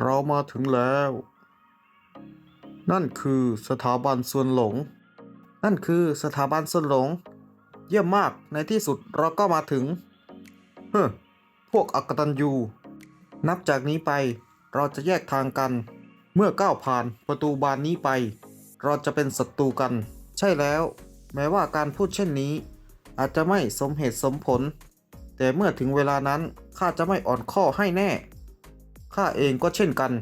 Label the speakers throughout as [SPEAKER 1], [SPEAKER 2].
[SPEAKER 1] เรามาถึงแล้ว นั่นคือสถาบันส่วนหลง นั่นคือสถาบันส่วนหลง เยี่ยมมากในที่สุดเราก็มาถึง เฮ้อพวกอักตันยู นับจากนี้ไปเราจะแยกทางกัน เมื่อก้าวผ่านประตูบานนี้ไป เราจะเป็นศัตรูกัน ใช่แล้ว แม้ว่าการพูดเช่นนี้ อาจจะไม่สมเหตุสมผล แต่เมื่อถึงเวลานั้นข้าจะไม่อ่อนข้อให้แน่ ข้าเองก็เช่นกัน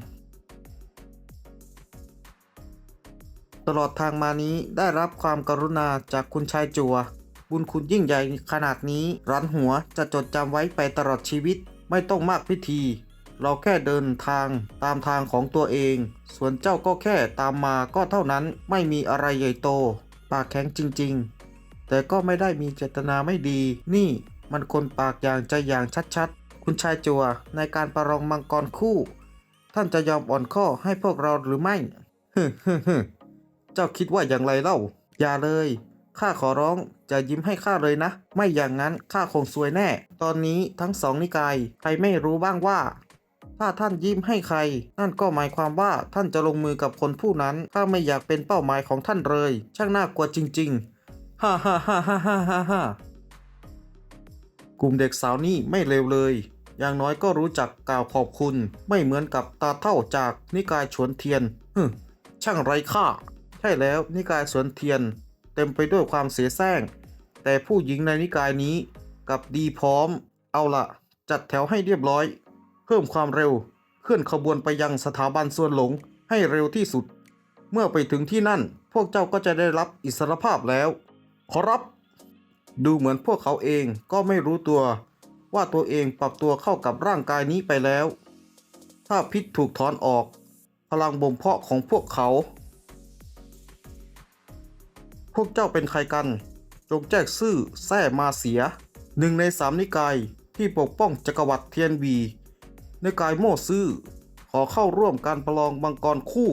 [SPEAKER 1] ตลอดทางมานี้ได้รับความกรุณาจากคุณชายจัว บุญคุณยิ่งใหญ่ขนาดนี้รันหัวจะจดจำไว้ไปตลอดชีวิตไม่ต้องมากพิธี เราแค่เดินทางตามทางของตัวเอง ส่วนเจ้าก็แค่ตามมาก็เท่านั้นไม่มีอะไรใหญ่โต ปากแข็งจริง ๆ แต่ก็ไม่ได้มีเจตนาไม่ดี นี่มันคนปากอย่างใจอย่างชัดๆ คุณชายจัวในการประลองมังกรคู่ ท่านจะยอมอ่อนข้อให้พวกเราหรือไม่ฮึฮึฮึเจ้าคิดว่าอย่างไรเล่า อย่าเลย ข้าขอร้องจะยิ้มให้ข้าเลยนะ ไม่อย่างนั้นข้าคงซวยแน่ ตอนนี้ทั้งสองนิกายใครไม่รู้บ้างว่า ถ้าท่านยิ้มให้ใคร นั่นก็หมายความว่าท่านจะลงมือกับคนผู้นั้น ข้าไม่อยากเป็นเป้าหมายของท่านเลย ช่างน่ากลัวจริง ๆ ฮ่าฮ่าฮ่าฮ่าฮ่าฮ่าฮ่า กลุ่มเด็กสาวนี่ไม่เลวเลย อย่างน้อยก็รู้จักกล่าวขอบคุณ ไม่เหมือนกับตาเท่าจากนิกายฉวนเทียนฮึช่างไร้ค่า ใช่แล้วนิกายสวนเทียน เต็มไปด้วยความเสียแซงแต่ผู้หญิงในนิกายนี้กับดีพร้อม เอาละจัดแถวให้เรียบร้อย เพิ่มความเร็วเคลื่อนขบวนไปยังสถาบันส่วนหลงให้เร็วที่สุด เมื่อไปถึงที่นั่น พวกเจ้าก็จะได้รับอิสรภาพแล้ว ขอรับ ดูเหมือนพวกเขาเองก็ไม่รู้ตัว ว่าตัวเองปรับตัวเข้ากับร่างกายนี้ไปแล้ว ถ้าพิษถูกถอนออก พลังบ่มเพาะของพวกเขา พวกเจ้าเป็นใครกัน จงแจ้งซื่อแท้มาเสีย หนึ่งในสามนิกายที่ปกป้องจักรวรรดิเทียนวีนิกายโม่ซื่อขอเข้าร่วมการประลองมังกรคู่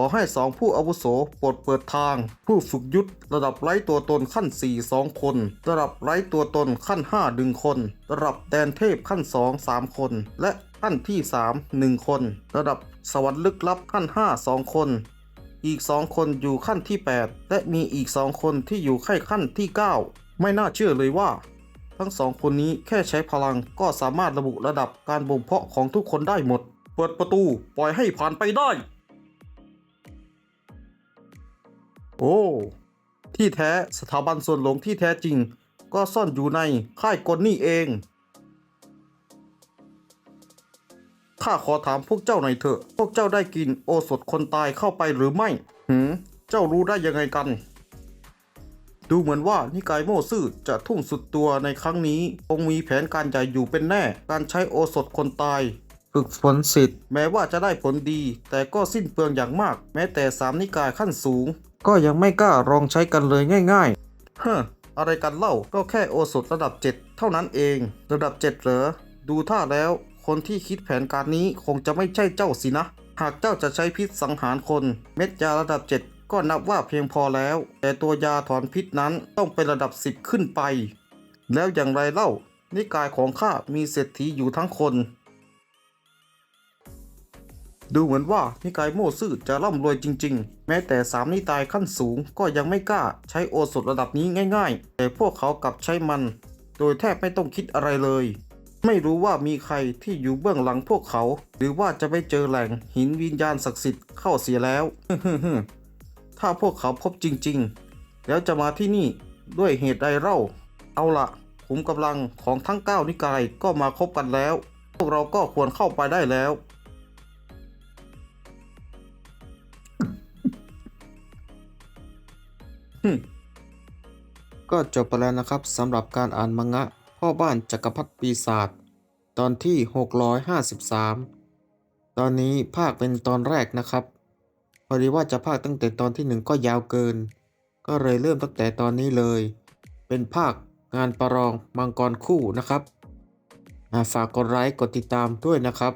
[SPEAKER 1] อให้สองผู้อาวุโสโปรดเปิดทาง ผู้ฝึกยุทธระดับไร้ตัวตนขั้น 4 2 คน ระดับไร้ตัวตนขั้น5ดึงคน ระดับแดนเทพขั้น 2 3 คน และขั้นที่ 3 1 คน ระดับสวรรค์ลึกลับขั้น 5 2 คน อีก 2 คนอยู่ขั้นที่ 8 และมีอีก 2 คนที่อยู่แค่ขั้นที่ 9 ไม่น่าเชื่อเลยว่า ทั้งสองคนนี้แค่ใช้พลังก็สามารถระบุระดับการบ่มเพาะของทุกคนได้หมด เปิดประตูปล่อยให้ผ่านไปได้ โอ้ ที่แท้สถาบันส่วนหลงที่แท้จริง ก็ซ่อนอยู่ในค่ายกลนี่เอง ข้าขอถามพวกเจ้าหน่อยเถอะ พวกเจ้าได้กินโอสถคนตายเข้าไปหรือไม่ หืม เจ้ารู้ได้ยังไงกัน ดูเหมือนว่านิกายโม่ซื่อจะทุ่มสุดตัวในครั้งนี้คงมีแผนการใหญ่อยู่เป็นแน่ การใช้โอสถคนตายฝึกฝนสิทธิ์แม้ว่าจะได้ผลดี แต่ก็สิ้นเปลืองอย่างมาก แม้แต่สามนิกายขั้นสูง ก็ยังไม่กล้าลองใช้กันเลยง่ายๆเฮ้ออะไรกันเล่าก็แค่โอสถระดับ 7 เท่านั้นเอง ระดับ 7 เหรอ ดูท่าแล้ว คนที่คิดแผนการนี้คงจะไม่ใช่เจ้าสินะ หากเจ้าจะใช้พิษสังหารคน เม็ดยาระดับ 7 ก็นับว่าเพียงพอแล้ว แต่ตัวยาถอนพิษนั้นต้องเป็นระดับ 10 ขึ้นไป แล้วอย่างไรเล่า นิกายของข้ามีเศรษฐีอยู่ทั้งคน ดูเหมือนว่านิกายโมซื่อจะร่ำรวยจริง ๆ แม้แต่สามนิกายขั้นสูงก็ยังไม่กล้าใช้โอสถระดับนี้ง่าย ๆ แต่พวกเขากลับใช้มัน โดยแทบไม่ต้องคิดอะไรเลย ไม่รู้ว่ามีใครที่อยู่เบื้องหลังพวกเขา หรือว่าจะไปเจอแหล่งหินวิญญาณศักดิ์สิทธิ์เข้าเสียแล้วถ้าพวกเขาพบจริง ๆ แล้วจะมาที่นี่ด้วยเหตุใดเล่า เอาละขุมกำลังของทั้งเก้านิกายก็มาครบกันแล้ว พวกเราก็ควรเข้าไปได้แล้ว ก็จบไปแล้วนะครับสำหรับการอ่านมังงะ พ่อบ้านจักรพรรดิปีศาจตอนที่ 653 ตอนนี้ภาคเป็นตอนแรกนะครับ พอดีว่าจะภาคตั้งแต่ตอนที่หนึ่งก็ยาวเกิน ก็เลยเริ่มตั้งแต่ตอนนี้เลย เป็นภาคงานประลองมังกรคู่นะครับฝากกดไลค์กดติดตามด้วยนะครับ